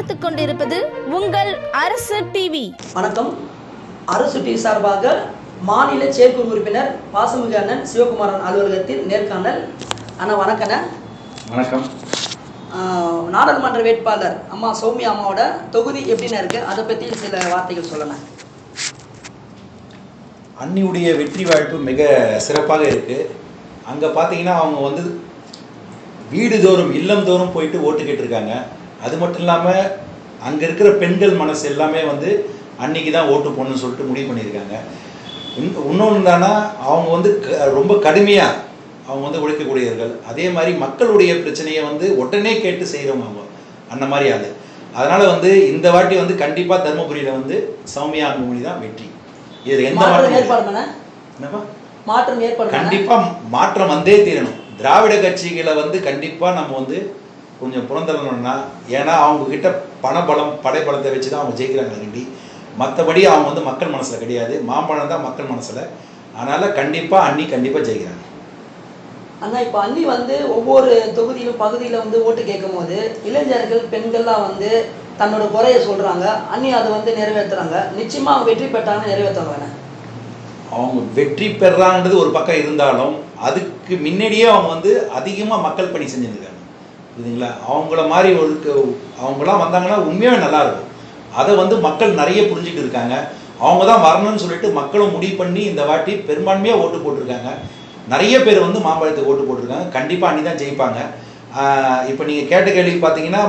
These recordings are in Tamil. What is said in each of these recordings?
பார்த்து கொண்டிருப்பது உங்கள் அரசு டிவி வணக்கம். அரசு டி சார்பாக மாநில செயற்குழு உறுப்பினர் பாசமிகு அண்ணன் சிவகுமாரன் அலுவலகத்தில் நேர்காணல். அண்ணா வணக்கண்ணே. வணக்கம். நாடாளுமன்ற வேட்பாளர் அம்மா சௌமியா அம்மாவோட தொகுதி எப்படின்னு இருக்கு? அதை பற்றி சில வார்த்தைகள் சொல்லணும் அன்னியுடைய வெற்றி வாய்ப்பு மிக சிறப்பாக இருக்கு. அங்கே பார்த்தீங்கன்னா அவங்க வந்து வீடுதோறும் இல்லந்தோறும் போயிட்டு ஓட்டு கேட்டிருக்காங்க. அது மட்டும் இல்லாமல் அங்கே இருக்கிற பெண்கள் மனசு எல்லாமே வந்து அன்னைக்கு தான் ஓட்டு போடணும்னு சொல்லிட்டு முடிவு பண்ணியிருக்காங்க. இன்னொன்று தானா அவங்க வந்து ரொம்ப கடுமையாக அவங்க வந்து உழைக்கக்கூடியவர்கள். அதே மாதிரி மக்களுடைய பிரச்சனையை வந்து உடனே கேட்டு செய்கிறவங்க அவங்க. அந்த மாதிரி ஆளு. அதனால் வந்து இந்த வாட்டி வந்து கண்டிப்பாக தருமபுரியில் வந்து சௌமியா அன்புமணி தான் வெற்றி. இதில் எந்த மாற்றம் மாற்றம் ஏற்பாடு கண்டிப்பா மாற்றம் வந்தே தீரணும். திராவிட கட்சிகளை வந்து கண்டிப்பா நம்ம வந்து கொஞ்சம் புறந்தள்ளணும்னா ஏன்னா அவங்க கிட்ட பணபலம் படைபலத்தை வச்சு தான் அவங்க ஜெயிக்கிறாங்க கண்டி. மற்றபடி அவங்க வந்து மக்கள் மனசுல கிடையாது. மாம்பழம் தான் மக்கள் மனசுல. அதனால கண்டிப்பா அன்னி கண்டிப்பா ஜெயிக்கிறாங்க. அண்ணா இப்போ அண்ணி வந்து ஒவ்வொரு தொகுதியிலும் பகுதியில் வந்து ஓட்டு கேட்கும் போது இளைஞர்கள் பெண்கள்லாம் வந்து தன்னோட குறைய சொல்றாங்க. அண்ணி அதை வந்து நிறைவேற்றுறாங்க நிச்சயமா அவங்க வெற்றி பெற்றாங்கன்னு நிறைவேற்றுவாங்க அவங்க வெற்றி பெறான்றது ஒரு பக்கம் இருந்தாலும் அதுக்கு முன்னாடியே அவங்க வந்து அதிகமாக மக்கள் பணி செஞ்சுருக்காங்க. புரியுதுங்களா? அவங்கள மாதிரி ஒரு அவங்களாம் வந்தாங்கன்னா உண்மையாகவே நல்லாயிருக்கும் அதை வந்து மக்கள் நிறைய புரிஞ்சுட்டு இருக்காங்க. அவங்க தான் வரணும்னு சொல்லிட்டு மக்களும் முடிவு பண்ணி இந்த வாட்டி பெரும்பான்மையாக ஓட்டு போட்டிருக்காங்க. நிறைய பேர் வந்து மாம்பழத்துக்கு ஓட்டு போட்டிருக்காங்க. கண்டிப்பாக அணி தான் ஜெயிப்பாங்க. இப்போ நீங்கள் கேட்ட கேள்வி பார்த்தீங்கன்னா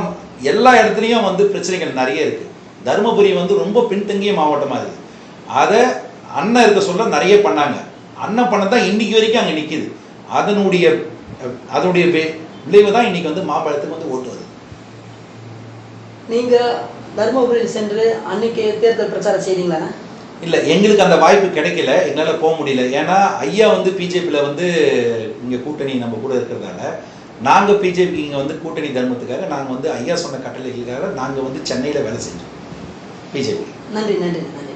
எல்லா இடத்துலையும் வந்து பிரச்சனைகள் நிறைய இருக்குது தருமபுரி வந்து ரொம்ப பின்தங்கிய மாவட்டமாக இருக்குது அதை அண்ணன் இருக்க சொல்ல நிறைய பண்ணாங்க. அண்ணன் பண்ண தான் இன்னைக்கு வரைக்கும் அங்கே நிற்கிது அதனுடைய அதனுடைய விளைவு தான் இன்னைக்கு வந்து மாம்பழத்துக்கு வந்து ஓட்டு வருது. நீங்க தருமபுரியில் சென்று அன்னைக்கு தேர்தல் பிரச்சாரம் செய்றீங்களாண்ணே இல்லை எங்களுக்கு அந்த வாய்ப்பு கிடைக்கல. எங்களால் போக முடியல. ஏன்னா ஐயா வந்து பிஜேபியில் வந்து இங்கே கூட்டணி நம்ம கூட இருக்கிறதால நாங்கள் பிஜேபி இங்கே வந்து கூட்டணி தர்மத்துக்காக நாங்கள் வந்து ஐயா சொன்ன கட்டளைகளுக்காக நாங்கள் வந்து சென்னையில் வேலை செஞ்சோம். பிஜேபி. நன்றி நன்றி நன்றி.